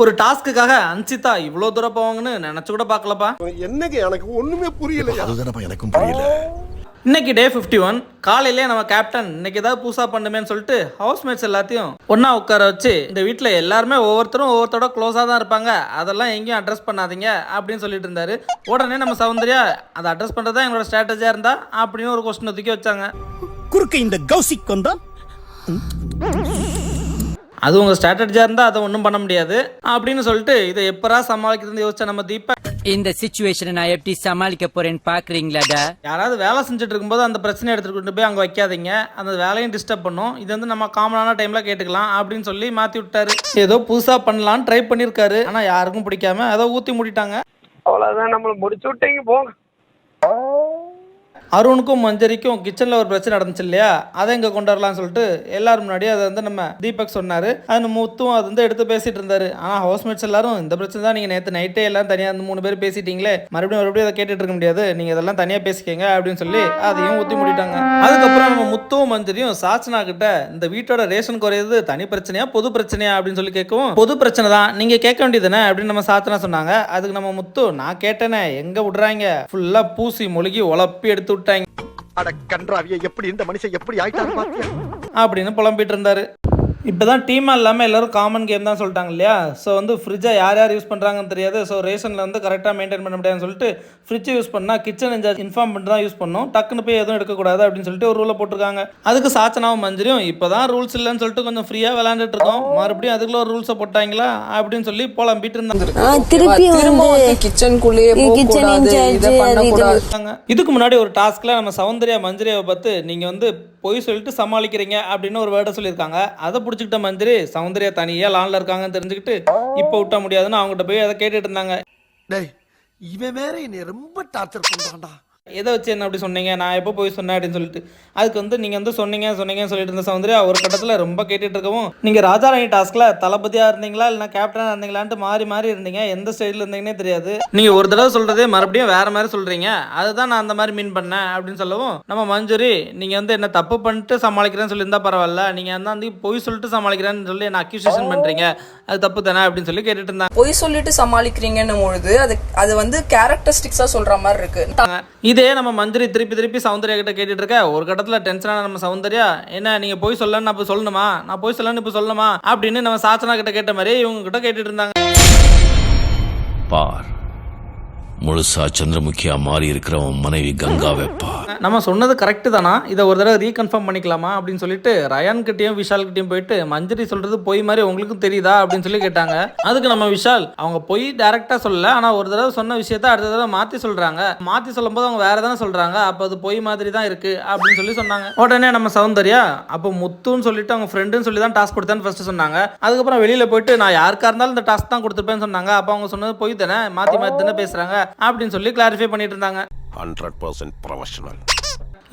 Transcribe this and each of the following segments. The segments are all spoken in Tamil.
ஒரு டாஸ்க்குக்காக அன்சிதா இவ்வளோ தூரம் போவாங்கன்னு நினச்சி கூட பார்க்கலப்பா. என்னங்க எனக்கு ஒண்ணுமே புரியல அதுதானப்பா எனக்கும் புரியல. இன்னைக்கு டே ஃபிஃப்டி ஒன் காலையிலே நம்ம கேப்டன் இன்னைக்கு ஏதாவது புதுசாக பண்ணுமேன்னு சொல்லிட்டு ஹவுஸ்மேட்ஸ் எல்லாத்தையும் ஒன்றா உட்கார வச்சு இந்த வீட்டில் எல்லாருமே ஒவ்வொருத்தரும் ஒவ்வொருத்தரோட க்ளோஸாக தான் இருப்பாங்க. அதெல்லாம் எங்கேயும் அட்ரஸ் பண்ணாதீங்க அப்படின்னு சொல்லிட்டு இருந்தாரு. உடனே நம்ம சௌந்தர்யா அதை அட்ரஸ் பண்ணுறது தான் எங்களோட ஸ்ட்ராட்டஜியாக இருந்தா? அப்படின்னு ஒரு கொஸ்டின் தூக்கி வச்சாங்க. குறுக்க இந்த கௌசிக் வந்தா? அது உங்கள் ஸ்ட்ராட்டஜியாக இருந்தால் அதை ஒன்றும் பண்ண முடியாது அப்படின்னு சொல்லிட்டு இதை எப்பரா சமாளிக்கிறது யோசிச்சா நம்ம தீபா இந்த சுச்சுவேஷனை நான் எப்படி சமாளிக்க போறேன்னு பாக்குறீங்களாடா யாராவது வேலை செஞ்சுட்டு இருக்கும்போது அந்த பிரச்சனையை எடுத்துட்டு கொண்டு போய் அங்கே வைக்காதீங்க. அந்த வேலையும் டிஸ்டர்ப் பண்ணும். இது வந்து நம்ம காமனான டைமில் கேட்டுக்கலாம் அப்படின்னு சொல்லி மாற்றி விட்டாரு. ஏதோ புதுசாக பண்ணலான்னு ட்ரை பண்ணியிருக்காரு ஆனால் யாருக்கும் பிடிக்காம ஏதோ ஊற்றி மூடிட்டாங்க. அவ்வளவுதான் நம்மள முடிச்சு விட்டீங்க போங்க. அருணுக்கும் மஞ்சரிக்கும் கிச்சனில் ஒரு பிரச்சனை நடந்துச்சு இல்லையா? அதை இங்கே கொண்டு வரலாம்னு சொல்லிட்டு எல்லாரும் முன்னாடி அதை வந்து நம்ம தீபக் சொன்னார். அது முத்தும் அது வந்து எடுத்து பேசிட்டு இருந்தாரு. ஆனால் ஹவுஸ்மேட்ஸ் எல்லாரும் இந்த பிரச்சனை தான் நீங்கள் நேற்று நைட்டே எல்லாம் தனியாக அந்த மூணு பேர் பேசிட்டீங்களே. மறுபடியும் மறுபடியும் அதை கேட்டுட்டு இருக்க முடியாது. நீங்கள் இதெல்லாம் தனியாக பேசிக்கங்க அப்படின்னு சொல்லி அதையும் ஊற்றி மூடிட்டாங்க. அதுக்கப்புறம் நம்ம முத்தும் மஞ்சரியும் சாச்சனா கிட்ட இந்த வீட்டோட ரேஷன் குறையுது தனி பிரச்சனையா பொது பிரச்சனையா? அப்படின்னு சொல்லி கேட்கவும் பொது பிரச்சனை தான். நீங்கள் கேட்க வேண்டியதுதானே? அப்படின்னு நம்ம சாச்சனா சொன்னாங்க. அதுக்கு நம்ம முத்து நான் கேட்டேனே எங்கே விடுறாங்க? ஃபுல்லாக பூசி மொழுகி உழப்பி எடுத்து விட்டாங்க. அட கன்றாவிய எப்படி இந்த மனுஷன் எப்படி ஆயிட்டாரு பாத்தியா? அப்படின்னு புலம்பிட்டு இருந்தாரு. இப்போ தான் டீமாக இல்லாமல் எல்லாரும் காமன் கேம் தான் சொல்லிட்டாங்க இல்லையா? ஸோ வந்து ஃப்ரிட்ஜை யார் யார் யூஸ் பண்ணுறாங்கன்னு தெரியாது. ஸோ ரேஷனில் வந்து கரெக்டாக மெயின்டைன் பண்ண முடியாதுன்னு சொல்லிட்டு ஃப்ரிட்ஜை யூஸ் பண்ணால் கிச்சன் இன்சார்ஜ் இன்ஃபார்ம் பண்ணிட்டு தான் யூஸ் பண்ணணும் டக்குன்னு போய் எதுவும் எடுக்கக்கூடாது அப்படின்னு சொல்லிட்டு ஒரு ரூலை போட்டிருக்காங்க. அதுக்கு சாச்சனாவும் மஞ்சரியும் இப்போ தான் ரூல்ஸ் இல்லைன்னு சொல்லிட்டு கொஞ்சம் ஃப்ரீயாக விளாண்டுட்டு இருக்கோம். மறுபடியும் அதுக்குள்ள ஒரு ரூல்ஸை போட்டாங்களா அப்படின்னு சொல்லி இருந்தாங்க இது. பண்ணக்கூடாது. இருக்காங்க. இதுக்கு முன்னாடி ஒரு டாஸ்க்ல நம்ம சௌந்தர்யா மஞ்சரியாவை பார்த்து நீங்க வந்து பொய் சொல்லிட்டு சமாளிக்கிறீங்க அப்படின்னு ஒரு வேர்டை சொல்லியிருக்காங்க. அதை பிடிச்சிக்கிட்ட மந்திரி சௌந்தர்யா தனியா லான்ல இருக்காங்கன்னு தெரிஞ்சுக்கிட்டு இப்போ விட்ட முடியாதுன்னு அவங்ககிட்ட போய் அதை கேட்டுட்டு இருந்தாங்க. டேய் இவன் வேற என்னை ரொம்ப டார்ச்சர் பண்ணுறான்டா எதை வச்சு என்ன அப்படி சொன்னீங்க? நான் எப்போ போய் சொன்னேன் அப்படின்னு சொல்லிட்டு. அதுக்கு வந்து நீங்கள் வந்து சொன்னீங்க சொன்னீங்கன்னு சொல்லிட்டு இருந்த சௌந்தர்யா ஒரு கட்டத்தில் ரொம்ப கேட்டுட்டு இருக்கவும் நீங்கள் ராஜாராணி டாஸ்கில் தளபதியாக இருந்தீங்களா? இல்லைனா கேப்டனாக இருந்தீங்களான்ட்டு மாறி மாறி இருந்தீங்க. எந்த ஸ்டைலில் இருந்தீங்கன்னே தெரியாது. நீங்கள் ஒரு தடவை சொல்கிறதே மறுபடியும் வேறு மாதிரி சொல்கிறீங்க அதுதான் நான் அந்த மாதிரி மீன் பண்ணேன் அப்படின்னு சொல்லவும் நம்ம மஞ்சுரி நீங்கள் வந்து என்ன தப்பு பண்ணிட்டு சமாளிக்கிறேன்னு சொல்லியிருந்தா பரவாயில்ல. நீங்கள் வந்து வந்து பொய் சொல்லிட்டு சமாளிக்கிறேன்னு சொல்லி என்ன அக்யூசேஷன் பண்ணுறீங்க அது தப்பு தானே அப்படின்னு சொல்லி கேட்டுட்டு இருந்தாங்க. பொய் சொல்லிட்டு சமாளிக்கிறீங்கன்னும் பொழுது அது அது வந்து கேரக்டரிஸ்டிக்ஸா சொல்ற மாதிரி இருக்கு. இதே நம்ம மந்திரி திருப்பி திருப்பி சௌந்தர்யா கிட்ட கேட்டுட்டு இருக்க ஒரு கட்டத்தில் டென்ஷனான நம்ம சௌந்தர்யா என்ன நீங்க போய் சொல்லலன்னு அப்போ சொல்லணுமா? நான் போய் சொல்லணும்னு இப்போ சொல்லணுமா? அப்படின்னு நம்ம சாச்சனா கிட்ட கேட்ட மாதிரி இவங்க கிட்ட கேட்டுட்டு இருந்தாங்க. பார். முழுசா சந்திரமுகியா மாறி இருக்கிறவன் மனைவி கங்கா வைப்பா. நம்ம சொன்னது கரெக்டு தானா? இதை ஒரு தடவை ரீகன்ஃபார்ம் பண்ணிக்கலாமா? அப்படின்னு சொல்லிட்டு ரயான் கிட்டயும் விஷால் கிட்டயும் போயிட்டு மஞ்சரி சொல்றது பொய் மாதிரி உங்களுக்கும் தெரியுதா? அப்படின்னு சொல்லி கேட்டாங்க. அதுக்கு நம்ம விஷால் அவங்க பொய் டைரக்டா சொல்லல ஆனா ஒரு தடவை சொன்ன விஷயத்த அடுத்த தடவை மாத்தி சொல்றாங்க. மாத்தி சொல்லும்போது அவங்க வேற தானே சொல்றாங்க. அப்ப அது பொய் மாதிரி தான் இருக்கு அப்படின்னு சொல்லி சொன்னாங்க. உடனே நம்ம சௌந்தர்யா அப்போ முத்துன்னு சொல்லிட்டு அவங்க ஃப்ரெண்டுன்னு சொல்லி தான் டாஸ்க் கொடுத்தேன்னு ஃபர்ஸ்ட் சொன்னாங்க. அதுக்கப்புறம் வெளியில போயிட்டு நான் யாருக்கா இருந்தாலும் இந்த டாஸ்க் தான் கொடுத்துருப்பேன்னு சொன்னாங்க. அப்போ அவங்க சொன்னது பொய் தானே? மாத்தி மாத்தி தானே பேசுறாங்க. அப்படின்னு சொல்லி கிளாரிஃபை பண்ணிட்டு இருந்தாங்க. ஹண்ட்ரட் பர்சன்ட் ப்ரொஃபஷனல்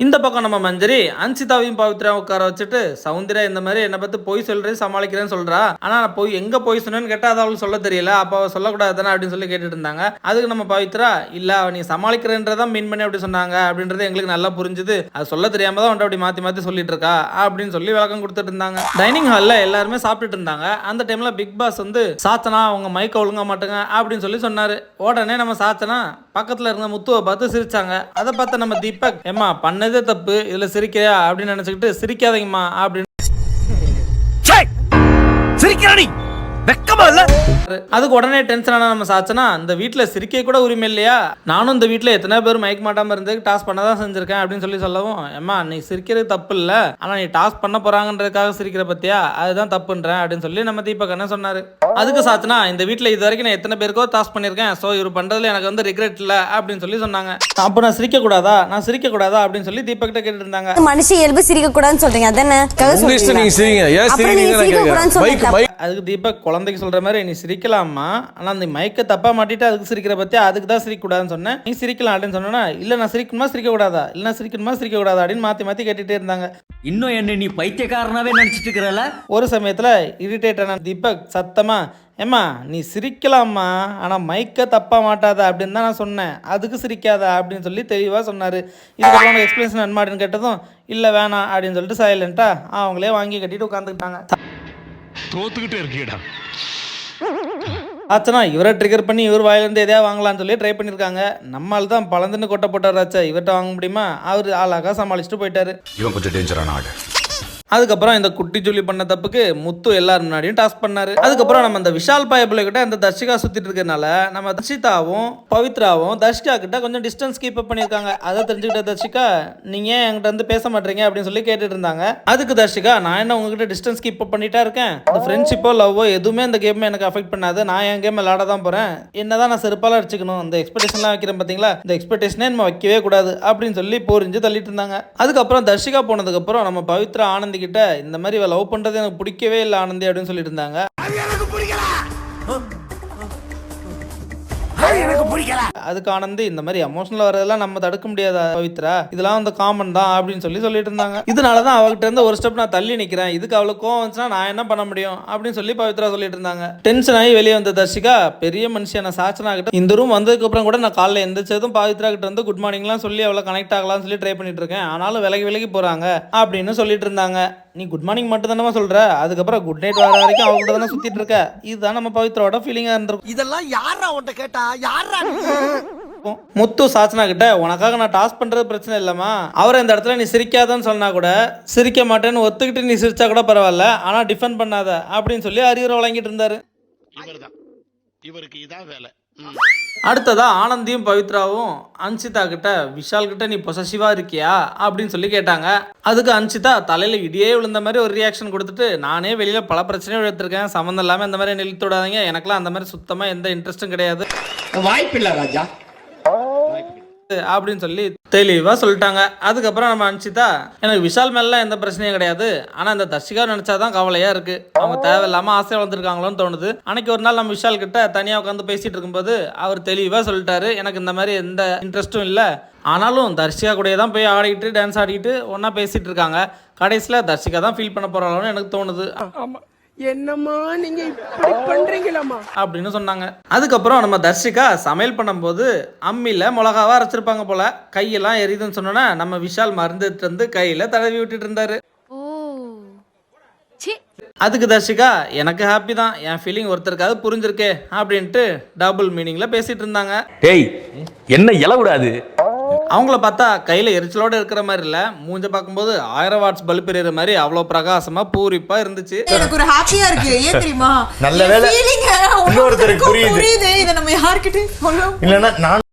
இந்த பக்கம் நம்ம மஞ்சரி அன்சிதாவையும் பவித்ரா உட்கார வச்சுட்டு சௌந்தர்யா இந்த மாதிரி என்னை பார்த்து பொய் சொல்றேன் சமாளிக்கிறேன்னு சொல்றா. ஆனா நான் போய் எங்க போய் சொன்னேன்னு கேட்டா அது அவளுக்கு சொல்ல தெரியல. அப்ப அவ சொல்லக்கூடாது தானே? அப்படின்னு சொல்லி கேட்டுட்டு இருந்தாங்க. அதுக்கு நம்ம பவித்ரா இல்ல அவ நீ சமாளிக்கிறேன்றதான் மீன் பண்ணி அப்படி சொன்னாங்க. அப்படின்றது எங்களுக்கு நல்லா புரிஞ்சுது. அது சொல்ல தெரியாம தான் வந்து அப்படி மாத்தி மாத்தி சொல்லிட்டு இருக்கா? அப்படின்னு சொல்லி விளக்கம் கொடுத்துட்டு இருந்தாங்க. டைனிங் ஹால்ல எல்லாருமே சாப்பிட்டுட்டு இருந்தாங்க. அந்த டைம்ல பிக் பாஸ் வந்து சாச்சனா அவங்க மைக்க ஒழுங்க மாட்டுங்க. அப்படின்னு சொல்லி சொன்னாரு. உடனே நம்ம சாச்சனா பக்கத்துல இருந்த முத்துவை பார்த்து சிரிச்சாங்க. அதை பார்த்து நம்ம தீபக் ஏம்மா பண்ணதே தப்பு இதுல சிரிக்கிறியா அப்படின்னு நினச்சிக்கிட்டு சிரிக்காதீங்கம்மா அப்படின்னு சிரிக்கிறானி வெக்கமா இல்ல? அதுக்கு உடனே டென்ஷன் ஆன நம்ம சாச்சனா இந்த வீட்ல சிரிக்க கூட உரிமை இல்லையா? நானும் இந்த வீட்ல எத்தனை பேர் மயக்க மாட்டாம இருந்ததுக்கு டாஸ் பண்ண தான் செஞ்சிருக்கேன் அப்படின்னு சொல்லி சொல்லவும் ஏம்மா நீ சிரிக்கிறது தப்பு இல்ல. ஆனா நீ டாஸ் பண்ண போறாங்கன்றதுக்காக சிரிக்கிற பத்தியா? அதுதான் தப்புன்றேன் அப்படின்னு சொல்லி நம்ம தீபக் அண்ணன் சொன்னாரு. அதுக்கு சாச்சனா இந்த வீட்ல இது வரைக்கும் நான் எத்தனை பேருக்கோ டாஸ் பண்ணிருக்கேன். சோ இவர் பண்றதுல எனக்கு வந்து ரிக்ரெட் இல்ல அப்படின்னு சொல்லி சொன்னாங்க. அப்போ நான் சிரிக்க கூடாதா? நான் சிரிக்க கூடாதா? அப்படின்னு சொல்லி தீபக் கிட்ட கேட்டுட்டு இருந்தாங்க மனுஷ இயல்பு சிரிக்க கூடாதுன்னு சொல்றீங்க. அதானே? நீங்க சிரிங்க. ஏன் அதுக்கு தீபக் குழந்தைக்கு சொல்ற மாதிரி நீ சிரிக்கலாமா ஆனா அந்த மைக்கை தப்பா மாட்டிட்டு அதுக்கு சிரிக்கிற பத்தி அதுக்கு தான் சிரிக்க கூடாதுன்னு சொன்னேன். நீ சிரிக்கலாம் அப்படின்னு சொன்னா இல்ல நான் சிரிக்கணுமா? சிரிக்க கூடாதா இல்ல நான் சிரிக்கணுமா? சிரிக்க கூடாதா அப்படின்னு மாத்தி மாத்தி கேட்டுட்டே இருந்தாங்க. இன்னும் என்ன நீ பைத்தியக்காரனாவே நினைச்சிட்டு இருக்கிறல? ஒரு சமயத்துல இரிட்டேட் ஆன தீபக் சத்தமா ஏம்மா நீ சிரிக்கலாமா ஆனா மைக்கை தப்பா மாட்டாத? அப்படின்னு தான் நான் சொன்னேன். அதுக்கு சிரிக்காத? அப்படின்னு சொல்லி தெளிவா சொன்னாரு. இதுக்கப்புறம் எக்ஸ்பிளேஷன் அன்மாடின்னு கேட்டதும் இல்ல வேணாம். அப்படின்னு சொல்லிட்டு சைலண்டா அவங்களே வாங்கி கட்டிட்டு உட்காந்துக்கிட்டாங்க தோத்துக்கிட்டே இருக்கீடா ஆச்சுனா இவரை ட்ரிகர் பண்ணி இவர் வாயிலிருந்து எதையா வாங்கலாம்னு சொல்லி ட்ரை பண்ணியிருக்காங்க. நம்மால் தான் பழந்துன்னு கொட்ட போட்டாராச்சா இவர்கிட்ட வாங்க முடியுமா? அவர் அழகா சமாளிச்சுட்டு போயிட்டாரு. இவன் கொஞ்சம் டேஞ்சரான ஆடு அதுக்கப்புறம் இந்த குட்டி ஜூலி பண்ண தப்புக்கு முத்து எல்லாரும் முன்னாடியும் டாஸ்க் பண்ணாரு. அதுக்கப்புறம் நம்ம இந்த விஷால் பாயபிள்ளை கிட்ட இந்த தர்ஷிகா சுத்திட்டு இருக்கனால நம்ம தர்ஷிதாவும் பவித்ராவும் தர்ஷிகா கிட்ட கொஞ்சம் டிஸ்டன்ஸ் கீப் அப் பண்ணியிருக்காங்க. அதை தெரிஞ்சுக்கிட்ட தர்ஷிகா நீங்க ஏன் என்கிட்ட வந்து பேச மாட்டீங்க? அப்படின்னு சொல்லி கேட்டுட்டு இருந்தாங்க. அதுக்கு தர்ஷிகா நான் என்ன உங்ககிட்ட டிஸ்டன்ஸ் கீப் அப் பண்ணிட்டா இருக்கேன்? இந்த ஃப்ரெண்ட்ஷிப்போ லவ்வோ எதுவுமே இந்த கேம் எனக்கு அஃபெக்ட் பண்ணாது. நான் என் கேம் விளாட தான் போறேன். என்னதான் நான் செருப்பால அடிச்சுக்கணும். இந்த எக்ஸ்பெக்டேஷன்லாம் வைக்கிறேன் பாத்தீங்களா? இந்த எக்ஸ்பெக்டேஷனே நம்ம வைக்கவே கூடாது. அப்படின்னு சொல்லி போரிஞ்சு தள்ளிட்டு இருந்தாங்க. அதுக்கப்புறம் தர்ஷிகா போனதுக்கப்புறம் நம்ம பவித்ரா ஆனந்தி கிட்ட இந்த மாதிரி லவ் பண்றது எனக்கு பிடிக்கவே இல்லை ஆனந்தி அப்படின்னு எனக்கு பிடிக்கல. அதுக்கு ஆனந்தி இந்த மாதிரி எமோஷனல் வரதெல்லாம் நம்ம தடுக்க முடியாதா பவித்ரா? இதெல்லாம் வந்து காமன் தான் அப்படின்னு சொல்லி சொல்லிட்டு இருந்தாங்க. இதனால தான் அவகிட்ட இருந்து ஒரு ஸ்டெப் நான் தள்ளி நிக்கிறேன். இதுக்கு அவளுக்கு கோவம் வந்துச்சுன்னா நான் என்ன பண்ண முடியும் அப்படின்னு சொல்லி பவித்ரா சொல்லிட்டு இருந்தாங்க. டென்ஷன் ஆகி வெளியே வந்த தர்ஷிகா பெரிய மனுஷன் சாச்சனா கிட்ட இந்த ரூம் வந்ததுக்கு அப்புறம் கூட நான் காலைல எந்திரிச்சதும் பவித்ரா கிட்ட வந்து குட் மார்னிங்லாம் சொல்லி அவளை கனெக்ட் ஆகலாம்னு சொல்லி ட்ரை பண்ணிட்டு இருக்கேன். ஆனாலும் விலகி விலகி போறாங்க அப்படின்னு சொல்லிட்டு இருந்தாங்க. நீ குட் மார்னிங் மட்டும் தானே சொல்ற? அதுக்கப்புறம் குட் நைட் வர வரைக்கும் அவங்க தானே சுத்திட்டு இருக்க. இதுதான் நம்ம பவித்ராவோட ஃபீலிங்கா இருந்திருக்கும். இதெல்லாம் யாரா உன்ட்ட கேட்டா? யாரா. முத்து சாச்சனா கிட்ட உனக்காக நான் டாஸ் பண்றது பிரச்சனை இல்லம்மா. அவரை இந்த இடத்துல நீ சிரிக்காதன்னு சொன்னா கூட சிரிக்க மாட்டேன்னு ஒத்துக்கிட்டு நீ சிரிச்சா கூட பரவாயில்ல. ஆனா டிஃபெண்ட் பண்ணாத அப்படின்னு சொல்லி அறிவுரை வழங்கிட்டு இருந்தாரு. இவருக்கு இதான் வேலை. அடுத்ததா ஆனந்தியும் பவித்ராவும் அன்சிதா கிட்ட விஷால் கிட்ட நீ பொசசிவா இருக்கியா? அப்படின்னு சொல்லி கேட்டாங்க. அதுக்கு அன்சிதா தலையில இடியே விழுந்த மாதிரி ஒரு ரியாக்ஷன் கொடுத்துட்டு நானே வெளியில பல பிரச்சனையும் எடுத்திருக்கேன். சம்மந்தம் இல்லாம இந்த மாதிரி நிறுத்தி விடாதீங்க. எனக்கெல்லாம் அந்த மாதிரி சுத்தமா எந்த இன்ட்ரெஸ்டும் கிடையாது. வாய்ப்பில்லை ராஜா. அப்படின்னு சொல்லி தெளிவா சொல்லிட்டாங்க. அதுக்கப்புறம் நம்ம அனுப்பிச்சிதா எனக்கு விஷால் மேலாம் எந்த பிரச்சனையும் கிடையாது. ஆனா இந்த தர்ஷிகா நினைச்சாதான் கவலையா இருக்கு. அவங்க தேவையில்லாம ஆசை வளர்ந்துருக்காங்களோன்னு தோணுது. அன்னைக்கு ஒரு நாள் நம்ம விஷால் கிட்ட தனியா உட்காந்து பேசிட்டு இருக்கும்போது அவர் தெளிவா சொல்லிட்டாரு. எனக்கு இந்த மாதிரி எந்த இன்ட்ரெஸ்ட்டும் இல்ல. ஆனாலும் தர்ஷிகா கூட தான் போய் ஆடிக்கிட்டு டான்ஸ் ஆடிக்கிட்டு ஒன்றா பேசிட்டு இருக்காங்க. கடைசியில் தர்ஷிகா தான் ஃபீல் பண்ண போறாங்களோன்னு எனக்கு தோணுது. என்னம்மா நீங்க இப்படி பண்றீங்களாம்மா? அப்படின்னு சொன்னாங்க. அதுக்கப்புறம் நம்ம தர்ஷிகா சமையல் பண்ணும்போது அம்மியில் மிளகாவா அரைச்சிருப்பாங்க போல. கையெல்லாம் எரியுதுன்னு சொன்னோன்னா நம்ம விஷால் மருந்து எடுத்துட்டு வந்து கையில் தடவி விட்டுட்டு இருந்தாரு. அதுக்கு தர்ஷிகா எனக்கு ஹாப்பி தான். என் ஃபீலிங் ஒருத்தருக்காவது புரிஞ்சிருக்கே அப்படின்ட்டு டபுள் மீனிங்ல பேசிட்டு இருந்தாங்க. டேய் என்ன இல விடாது அவங்கள பார்த்தா கையில எரிச்சலோட இருக்கிற மாதிரி இல்ல. மூஞ்ச பார்க்கும்போது ஆயிரம் வாட்ஸ் பல்ப் எறிகிற மாதிரி அவ்வளோ பிரகாசமா பூரிப்பா இருந்துச்சு. எனக்கு ஒரு ஹாப்பியா இருக்கு. ஏன் தெரியுமா? நல்ல வேளை. இன்னொருத்தருக்கு புரியுது. இதை நம்ம யார்கிட்டயும் சொல்ல. இல்லன்னா நான்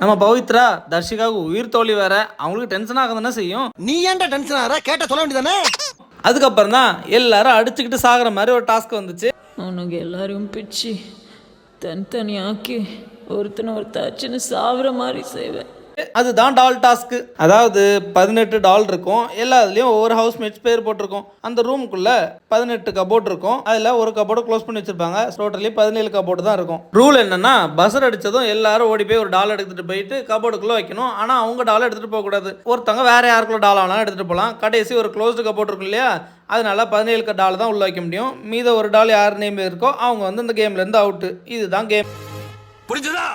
நம்ம பவித்ரா தர்ஷிகாவுக்கு உயிர் தோழி வேற. அவங்களுக்கு டென்ஷன் ஆகுதுன்னா செய்யும். நீ ஏன்டா டென்ஷன் ஆற கேட்ட சொல்ல வேண்டியதானே? அதுக்கப்புறம் தான் எல்லாரும் அடிச்சுக்கிட்டு சாகுற மாதிரி ஒரு டாஸ்க் வந்துச்சு. அவனுங்க எல்லாரும் பிச்சு. தனித்தனியாக்கி ஒருத்தனை ஒருத்தாச்சின்னு சாவுற மாதிரி செய்வேன். அதுதான் டால் டாஸ்க் அதாவது பதினெட்டு டால் இருக்கும். எல்லாத்துலேயும் ஒவ்வொரு ஹவுஸ் மேட்ச் பேர் போட்டிருக்கும். அந்த ரூமுக்குள்ள பதினெட்டு கபோர்ட் இருக்கும். அதில் ஒரு கபோர்டு க்ளோஸ் பண்ணி வச்சிருப்பாங்க. டோட்டலி பதினேழு கபோர்டு தான் இருக்கும். ரூல் என்னன்னா பஸ்ஸர் அடிச்சதும் எல்லாரும் ஓடி போய் ஒரு டால் எடுத்துட்டு போயிட்டு கபோர்டுக்குள்ள வைக்கணும். ஆனால் அவங்க டால் எடுத்துட்டு போகக்கூடாது ஒருத்தவங்க வேற யாருக்குள்ள டால் ஆனாலும் எடுத்துட்டு போகலாம் கடைசி ஒரு க்ளோஸ்டு கபோர்ட் இருக்கும் இல்லையா? அதனால பதினேழு டால் தான் உள்ள வைக்க முடியும். மீத ஒரு டால் யார் நேம் இருக்கோ அவங்க வந்து இந்த கேம்ல இருந்து அவுட்டு இதுதான் கேம் புரிஞ்சுதா?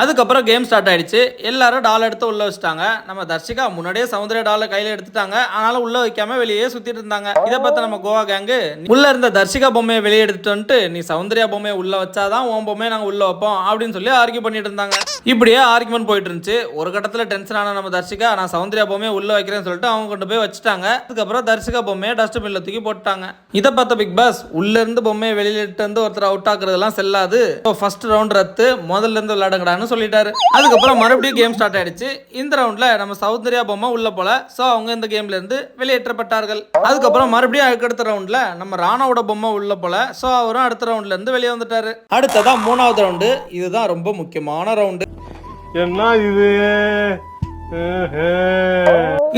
அதுக்கப்புறம் கேம் ஸ்டார்ட் ஆயிடுச்சு. எல்லாரும் டால் எடுத்து உள்ள வச்சுட்டாங்க. நம்ம தர்ஷிகா முன்னாடியே சமுதிர டாலை கையில எடுத்துட்டாங்க. ஆனாலும் உள்ள வைக்காம வெளியே சுத்திட்டு இருந்தாங்க. இதை பார்த்து நம்ம கோவா கேங்கு உள்ள இருந்த தர்ஷிகா பொம்மையை வெளியே எடுத்துட்டு வந்துட்டு நீ சௌந்தர்யா பொம்மையை உள்ள வச்சாதான் உன் பொம்மையை நாங்க உள்ள வைப்போம் அப்படின்னு சொல்லி ஆர்கியூ பண்ணிட்டு இருந்தாங்க. இப்படியே ஆர்குமெண்ட் போயிட்டு இருந்துச்சு. ஒரு கட்டத்துல டென்ஷன் ஆன நம்ம தர்ஷிகா நான் சௌந்தர்யா பொம்மையை உள்ள வைக்கிறேன்னு சொல்லிட்டு அவங்க கொண்டு போய் வச்சுட்டாங்க. அதுக்கப்புறம் தர்ஷிகா பொம்மையை டஸ்ட்பின்ல தூக்கி போட்டாங்க இதை பார்த்த பிக் பாஸ் உள்ள இருந்து பொம்மையை வெளியிட்டு வந்து ஒருத்தர் அவுட் ஆக்குறதெல்லாம் செல்லாது. ஃபர்ஸ்ட் ரவுண்ட் ரத்து. முதல்ல இருந்து விளையாடுங்கடான்னு சொல்லிட்டாரு. அதுக்கப்புறம் மறுபடியும் கேம் ஸ்டார்ட் ஆயிடுச்சு. இந்த ரவுண்ட்ல நம்ம சௌந்தர்யா பொம்மை உள்ள போல. சோ அவங்க இந்த கேம்ல இருந்து வெளியேற்றப்பட்டார்கள். அதுக்கப்புறம் மறுபடியும் அதுக்கடுத்த ரவுண்ட்ல நம்ம ராணாவோட பொம்மை உள்ள போல. சோ அவரும் அடுத்த ரவுண்ட்ல இருந்து வெளியே வந்துட்டாரு. அடுத்ததான் மூணாவது ரவுண்டு இதுதான் ரொம்ப முக்கியமான ரவுண்டு என்ன இது?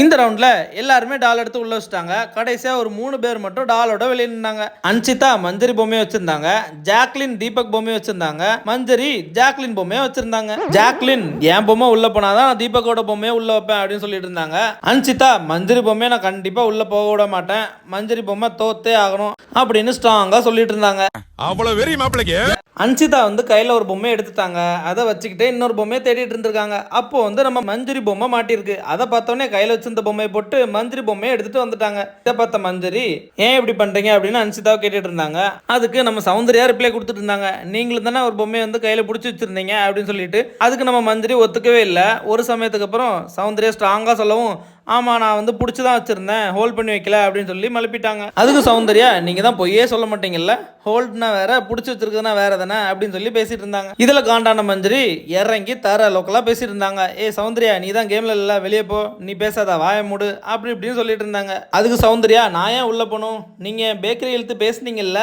இந்த ரவுண்ட்ல எல்லாருமே டால் எடுத்து உள்ள வச்சுட்டாங்க. கடைசியா ஒரு மூணு பேர் மட்டும் டாலோட வெளியே நின்னாங்க. அன்சிதா மஞ்சரி பொம்மையை வச்சிருந்தாங்க. ஜாக்லின் தீபக் பொம்மையை வச்சிருந்தாங்க. மஞ்சரி ஜாக்லின் பொம்மையை வச்சிருந்தாங்க. ஜாக்லின் என் பொம்மை உள்ள போனாதான் நான் தீபக்கோட பொம்மையை உள்ள வைப்பேன் அப்படின்னு சொல்லிட்டு இருந்தாங்க. அன்சிதா மஞ்சரி பொம்மையை நான் கண்டிப்பா உள்ள போக விட மாட்டேன். மஞ்சரி பொம்மை தோத்தே ஆகணும் அப்படின்னு ஸ்ட்ராங்கா சொல்லிட்டு இருந்தாங்க. அவ்வளவு வெறி மாப்பிளைக்கு? அன்சிதா வந்து கையில் ஒரு பொம்மை எடுத்துட்டாங்க. அதை வச்சுக்கிட்டே இன்னொரு பொம்மையை தேடிட்டு இருந்திருக்காங்க. அப்போ வந்து நம்ம மஞ்சரி பொம்மை மாட்டிருக்கு அதை பார்த்தோன்னே கையில் வச்சிருந்த பொம்மையை போட்டு மஞ்சரி பொம்மையை எடுத்துட்டு வந்துட்டாங்க. இதை பார்த்த மஞ்சரி ஏன் இப்படி பண்றீங்க? அப்படின்னு அன்சிதாவை கேட்டுட்டு இருந்தாங்க. அதுக்கு நம்ம சௌந்தர்யா ரிப்ளை கொடுத்துட்டு இருந்தாங்க. நீங்களும் தானே ஒரு பொம்மையை வந்து கையில பிடிச்சி வச்சிருந்தீங்க? அப்படின்னு சொல்லிட்டு அதுக்கு நம்ம மஞ்சரி ஒத்துக்கவே இல்லை. ஒரு சமயத்துக்கு அப்புறம் சௌந்தர்யா ஸ்ட்ராங்கா சொல்லவும் ஆமா நான் வந்து பிடிச்சி தான் வச்சிருந்தேன். ஹோல்ட் பண்ணி வைக்கல அப்படின்னு சொல்லி மழுப்பிட்டாங்க அதுக்கு சௌந்தர்யா நீங்க தான் பொய்யே சொல்ல மாட்டீங்கல்ல? ஹோல்ட்னா வேற பிடிச்சி வச்சிருக்குதுன்னா வேற தானே அப்படின்னு சொல்லி பேசிட்டு இருந்தாங்க. இதுல காண்டான மஞ்சரி இறங்கி தர லோக்கலா பேசிட்டு இருந்தாங்க. ஏ சௌந்தர்யா நீ தான் கேம்ல இல்ல வெளியே போ. நீ பேசாத வாய மூடு. அப்படி இப்படின்னு சொல்லிட்டு இருந்தாங்க. அதுக்கு சௌந்தர்யா நான் ஏன் உள்ள போகணும்? நீங்க பேக்கரி இழுத்து பேசுனீங்கல்ல.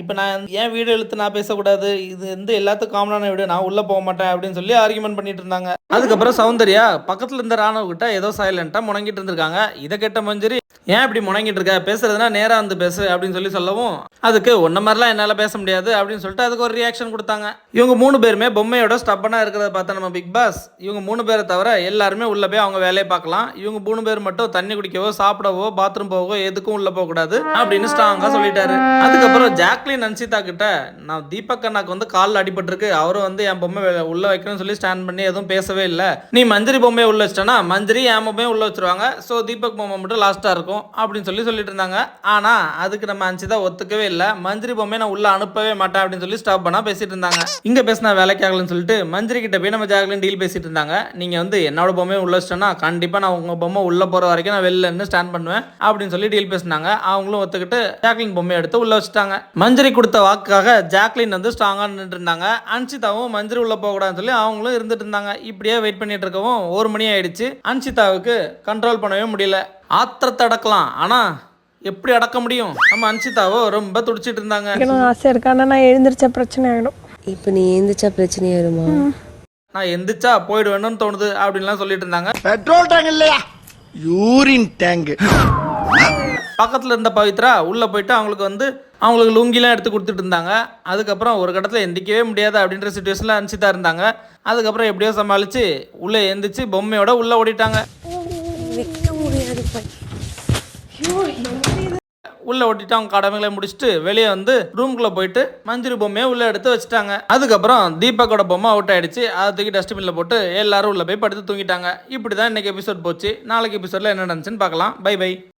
இப்போ நான் ஏன் வீடு இழுத்து நான் பேசக்கூடாது. இது வந்து எல்லாத்துக்கும் காமனான வீடு. நான் உள்ள போக மாட்டேன். அப்படின்னு சொல்லி ஆர்குமெண்ட் பண்ணிட்டு இருந்தாங்க. அதுக்கப்புறம் சௌந்தர்யா பக்கத்துல இருந்த ராணுவ கிட்ட ஏதோ சைலண்டா முணங்கிட்டு இருந்திருக்காங்க. இதை கேட்ட மஞ்சரி ஏன் இப்படி முணங்கிட்டு இருக்க? பேசுறதுனா நேரா வந்து பேசு அப்படின்னு சொல்லி சொல்லவும் அதுக்கு ஒன்ன மாதிரிலாம் என்னால பேச முடியாது அப்படின்னு சொல்லிட்டு அதுக்கு ஒரு ரியாக்ஷன் கொடுத்தாங்க. இவங்க மூணு பேருமே பொம்மையோட ஸ்டப்பனா இருக்கிறத பார்த்தா நம்ம பிக் பாஸ் இவங்க மூணு பேரை தவிர எல்லாருமே உள்ள போய் அவங்க வேலையை பார்க்கலாம். இவங்க மூணு பேர் மட்டும் தண்ணி குடிக்கவோ சாப்பிடவோ பாத்ரூம் போகவோ எதுக்கும் உள்ள போக கூடாது அப்படின்னு ஸ்ட்ராங்கா சொல்லிட்டாரு. அதுக்கப்புறம் ஜாக்லின் அன்சிதா கிட்ட நான் தீபக் அண்ணாக்கு வந்து காலில் அடிபட்டிருக்கு. அவரும் வந்து என் பொம்மை உள்ள வைக்கணும்னு சொல்லி ஸ்டாண்ட் பண்ணி எதுவும் பேசவே இல்லை. நீ மஞ்சரி பொம்மையை உள்ள வச்சிட்டனா மஞ்சரி என் பொம்மையை உள்ள வச்சிருவாங்க ஸோ தீபக் பொம்மை மட்டும் லாஸ்ட்டாக இருக்கும் அப்படின்னு சொல்லி சொல்லிட்டு இருந்தாங்க ஆனால் அதுக்கு நம்ம அன்சிதா ஒத்துக்கவே இல்லை. மஞ்சரி பொம்மையை நான் உள்ளே அனுப்பவே மாட்டேன் அப்படின்னு சொல்லி ஸ்டாப் பண்ணால் பேசிட்டு இருந்தாங்க இங்கே பேசினா வேலைக்கு ஆகலன்னு சொல்லிட்டு மஞ்சரி கிட்ட போய் நம்ம ஜாக்லின் டீல் பேசிட்டு இருந்தாங்க நீங்கள் வந்து என்னோட பொம்மையை உள்ள வச்சிட்டேன்னா கண்டிப்பாக நான் உங்கள் பொம்மை உள்ளே போகிற வரைக்கும் நான் வெளில இருந்து ஸ்டாண்ட் பண்ணுவேன் அப்படின்னு சொல்லி டீல் பேசினாங்க. அவங்களும் ஒத்துக்கிட்டு ஜாக்லின் பொம்மையை எடுத்து உள்ளே வச்சுட்டாங்க. மஞ்சரி கொடுத்த வாக்குக்காக ஜாக்லின் வந்து ஸ்ட்ராங்காக நின்றுட்டு இருந்தாங்க அன்சிதாவும் மஞ்சரி உள்ளே போகக்கூடாதுன்னு சொல்லி அவங்களும் இருந்துட்டு இருந்தாங்க இப்படியே வெயிட் பண்ணிட்டு இருக்கவும் ஒரு மணி ஆயிடுச்சு. அன்சிதாவுக்கு கண்ட்ரோல் பண்ணவே முடியல. ஆத்திரத்தை அடக்கலாம். ஆனா எப்படி அடக்க முடியும்? நம்ம அன்சிதாவோ ரொம்ப துடிச்சிட்டு இருந்தாங்க. ஆசை இருக்கு. நான் எழுந்திரிச்ச பிரச்சனை ஆயிடும். இப்போ நீ எந்திரிச்சா பிரச்சனையாயிருமா நான் எந்திரிச்சா போயிடுவேணும்னு தோணுது அப்படின்லாம் சொல்லிட்டு இருந்தாங்க. பெட்ரோல் டேங்க் இல்லையா? Urine tank. பக்கத்தில் இருந்த பவித்ரா உள்ளே போயிட்டு அவங்களுக்கு வந்து அவங்களுக்கு லுங்கிலாம் எடுத்து கொடுத்துட்டு இருந்தாங்க. அதுக்கப்புறம் ஒரு கட்டத்தில் எந்திரிக்கவே முடியாது அப்படின்ற சுச்சுவேஷனில் அனுப்பிச்சிட்டா இருந்தாங்க. அதுக்கப்புறம் எப்படியோ சமாளித்து உள்ளே எந்திரிச்சு பொம்மையோட உள்ளே ஓடிட்டாங்க. உள்ளே ஓட்டிட்டு அவங்க கடமைகளை முடிச்சுட்டு வெளியே வந்து ரூம்குள்ளே போயிட்டு மஞ்சரி பொம்மையை உள்ளே எடுத்து வச்சுட்டாங்க. அதுக்கப்புறம் தீபக்கோட பொம்மை அவுட் ஆயிடுச்சு. அதை தூக்கி டஸ்ட்பினில் போட்டு எல்லாரும் உள்ளே போய் படுத்து தூங்கிட்டாங்க. இப்படி தான் இன்றைக்கி எபிசோட் போச்சு. நாளைக்கு எபிசோடில் என்ன நடந்துச்சுன்னு பார்க்கலாம். By by